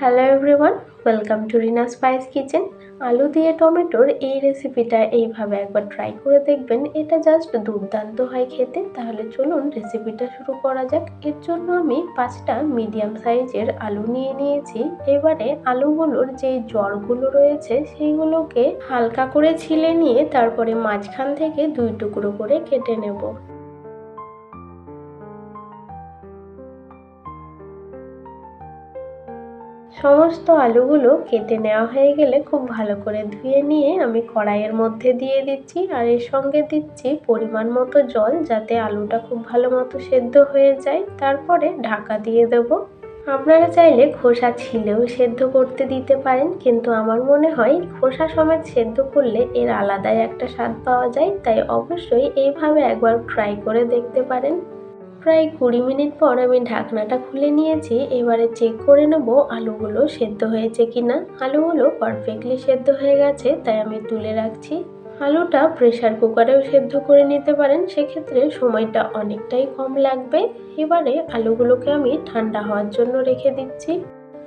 Hello everyone welcome to Rina spice kitchen আলু দিয়ে টমেটোর এই রেসিপিটা এইভাবে একবার ট্রাই করে দেখবেন। এটা জাস্ট দুর্দান্ত হয় খেতে। তাহলে চলুন রেসিপিটা শুরু করা যাক। এর জন্য আমি পাঁচটা মিডিয়াম সাইজের আলু নিয়ে নিয়েছি। এবারে আলুগুলোর যে জড়গুলো রয়েছে, সেইগুলোকে হালকা করে ছিলে নিয়ে তারপরে মাঝখান থেকে দুই টুকরো করে কেটে নেব। সমস্ত আলুগুলো কেটে নেওয়া হয়ে গেলে খুব ভালো করে ধুয়ে নিয়ে আমি কড়াইয়ের মধ্যে দিয়ে দিচ্ছি আর এর সঙ্গে দিচ্ছি পরিমাণ মতো জল যাতে আলুটা খুব ভালো মতো সেদ্ধ হয়ে যায়। তারপরে ঢাকা দিয়ে দেবো। আপনারা চাইলে খোসা ছিলেও সেদ্ধ করতে দিতে পারেন, কিন্তু আমার মনে হয় খোসা সমেত সেদ্ধ করলে এর আলাদাই একটা স্বাদ পাওয়া যায়। তাই অবশ্যই এইভাবে একবার ট্রাই করে দেখতে পারেন। প্রায় কুড়ি মিনিট পর আমি ঢাকনাটা খুলে নিয়েছি, এবারে চেক করে নেব আলুগুলো সেদ্ধ হয়েছে কি না আলুগুলো পারফেক্টলি সেদ্ধ হয়ে গেছে, তাই আমি তুলে রাখছি। আলুটা প্রেশার কুকারেও সেদ্ধ করে নিতে পারেন, সেক্ষেত্রে সময়টা অনেকটাই কম লাগবে। এবারে আলুগুলোকে আমি ঠান্ডা হওয়ার জন্য রেখে দিচ্ছি।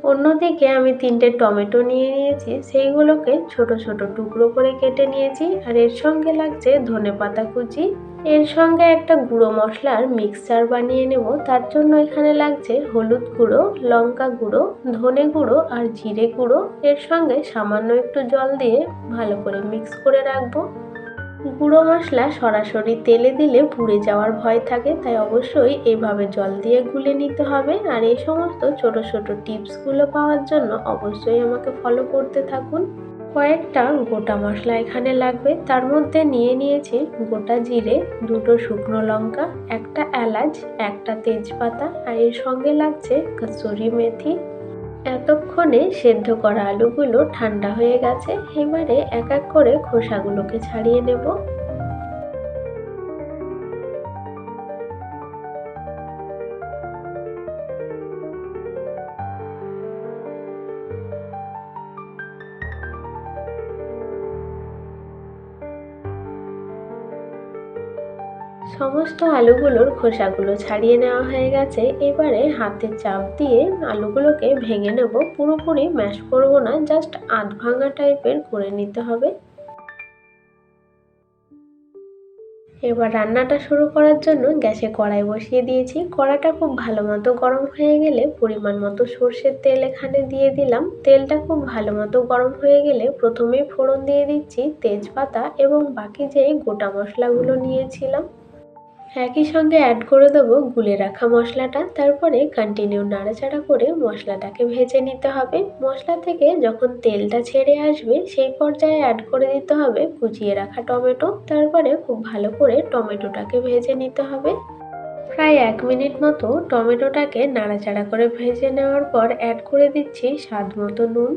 অন্যদিকে আমি তিনটে টমেটো নিয়ে নিয়েছি, সেইগুলোকে ছোট ছোট টুকরো করে কেটে নিয়েছি, আর এর সঙ্গে লাগছে ধনে পাতা কুচি। এর সঙ্গে একটা গুঁড়ো মশলার মিক্সচার বানিয়ে নেব, তার জন্য এখানে লাগছে হলুদ গুঁড়ো, লঙ্কা গুঁড়ো, ধনে গুঁড়ো আর জিরে গুঁড়ো। এর সঙ্গে সামান্য একটু জল দিয়ে ভালো করে মিক্স করে রাখব। গুঁড়ো মশলা সরাসরি তেলে দিলে পুড়ে যাওয়ার ভয় থাকে, তাই অবশ্যই এভাবে জল দিয়ে গুলে নিতে হবে। আর এই সমস্ত ছোট ছোট টিপসগুলো পাওয়ার জন্য অবশ্যই আমাকে ফলো করতে থাকুন। কয়েকটা গোটা মশলা এখানে লাগবে। তার মধ্যে নিয়ে নিয়েছি গোটা জিরে, দুটো শুকনো লঙ্কা, একটা এলাচ, একটা তেজপাতা, আর এর সঙ্গে লাগছে কসুরি মেথি। এতক্ষণে সেদ্ধ করা আলুগুলো ঠান্ডা হয়ে গেছে এবারে এক এক করে খোসাগুলোকে ছাড়িয়ে নেব। সমস্ত আলুগুলোর খোসাগুলো ছাড়িয়ে নেওয়া হয়ে গেছে। এবারে হাতে চাপ দিয়ে আলুগুলোকে ভেঙে নেব। পুরোপুরি ম্যাশ করব না, জাস্ট আধ ভাঙা টাইপের করে নিতে হবে। এবার রান্নাটা শুরু করার জন্য গ্যাসে কড়াই বসিয়ে দিয়েছি। কড়াটা খুব ভালো মতো গরম হয়ে গেলে পরিমাণ মতো সর্ষের তেল এখানে দিয়ে দিলাম। তেলটা খুব ভালো মতো গরম হয়ে গেলে প্রথমে ফোড়ন দিয়ে দিচ্ছি তেজপাতা এবং বাকি যে গোটা মশলাগুলো নিয়েছিলাম। একই সঙ্গে অ্যাড করে দেবো গুলে রাখা মশলাটা। তারপরে কন্টিনিউ নাড়াচাড়া করে মশলাটাকে ভেজে নিতে হবে। মশলা থেকে যখন তেলটা ছেড়ে আসবে, সেই পর্যায়ে অ্যাড করে দিতে হবে কুচিয়ে রাখা টমেটো। তারপরে খুব ভালো করে টমেটোটাকে ভেজে নিতে হবে। প্রায় এক মিনিট মতো টমেটোটাকে নাড়াচাড়া করে ভেজে নেওয়ার পর অ্যাড করে দিচ্ছি স্বাদ মতো নুন।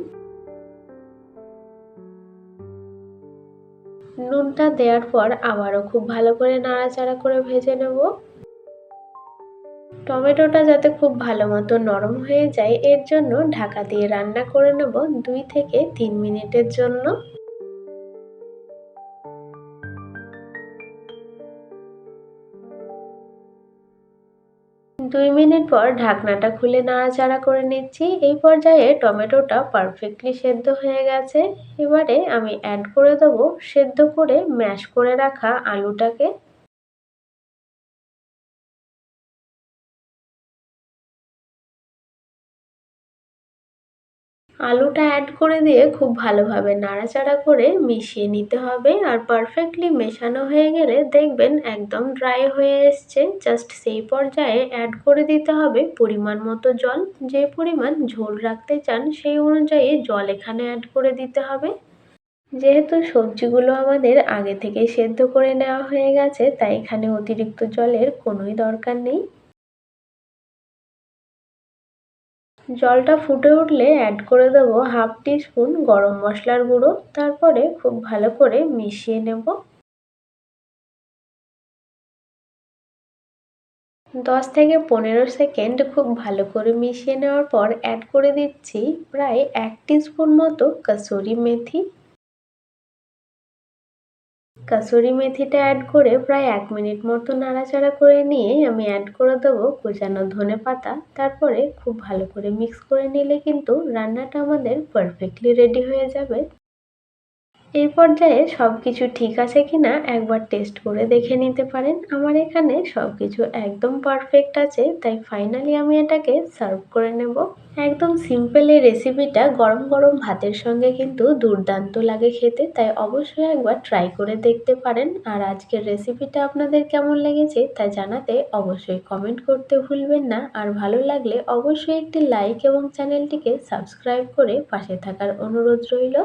নুনটা দেওয়ার পর আবারও খুব ভালো করে নাড়াচাড়া করে ভেজে নেব। টমেটোটা যাতে খুব ভালো মতো নরম হয়ে যায়, এর জন্য ঢাকা দিয়ে রান্না করে নেব দুই থেকে তিন মিনিটের জন্য। দুই মিনিট পর ঢাকনাটা খুলে নাড়াচাড়া করে নিচ্ছি। এই পর্যায়ে টমেটোটা পারফেক্টলি সেদ্ধ হয়ে গেছে। এবারে আমি অ্যাড করে দেবো সেদ্ধ করে ম্যাশ করে রাখা আলুটাকে। আলুটা অ্যাড করে দিয়ে খুব ভালোভাবে নাড়াচাড়া করে মিশিয়ে নিতে হবে। আর পারফেক্টলি মেশানো হয়ে গেলে দেখবেন একদম ড্রাই হয়ে এসছে। জাস্ট সেই পর্যায়ে অ্যাড করে দিতে হবে পরিমাণ মতো জল। যে পরিমাণ ঝোল রাখতে চান সেই অনুযায়ী জল এখানে অ্যাড করে দিতে হবে। যেহেতু সবজিগুলো আমাদের আগে থেকে সেদ্ধ করে নেওয়া হয়ে গেছে, তাই এখানে অতিরিক্ত জলের কোনোই দরকার নেই। জলটা ফুটে উঠলে অ্যাড করে দেব হাফ টিস্পুন গরম মশলার গুঁড়ো। তারপরে খুব ভালো করে মিশিয়ে নেব। দশ থেকে পনেরো সেকেন্ড খুব ভালো করে মিশিয়ে নেওয়ার পর অ্যাড করে দিচ্ছি প্রায় এক স্পুন মতো কসুরি মেথি। কাসুরি মেথিটা অ্যাড করে প্রায় এক মিনিট মতো নাড়াচাড়া করে নিয়ে আমি অ্যাড করে দেবো কুচানো ধনে পাতা। তারপরে খুব ভালো করে মিক্স করে নিলে কিন্তু রান্নাটা আমাদের পারফেক্টলি রেডি হয়ে যাবে। এই পর্যায়ে সব কিছু ঠিক আছে কিনা একবার টেস্ট করে দেখে নিতে পারেন। আমার এখানে সব কিছু একদম পারফেক্ট আছে, তাই ফাইনালি আমি এটাকে সার্ভ করে নেব। একদম সিম্পল এই রেসিপিটা গরম গরম ভাতের সঙ্গে কিন্তু দুর্দান্ত লাগে খেতে, তাই অবশ্যই একবার ট্রাই করে দেখতে পারেন। আর আজকের রেসিপিটা আপনাদের কেমন লেগেছে তা জানাতে অবশ্যই কমেন্ট করতে ভুলবেন না। আর ভালো লাগলে অবশ্যই একটি লাইক এবং চ্যানেলটিকে সাবস্ক্রাইব করে পাশে থাকার অনুরোধ রইল।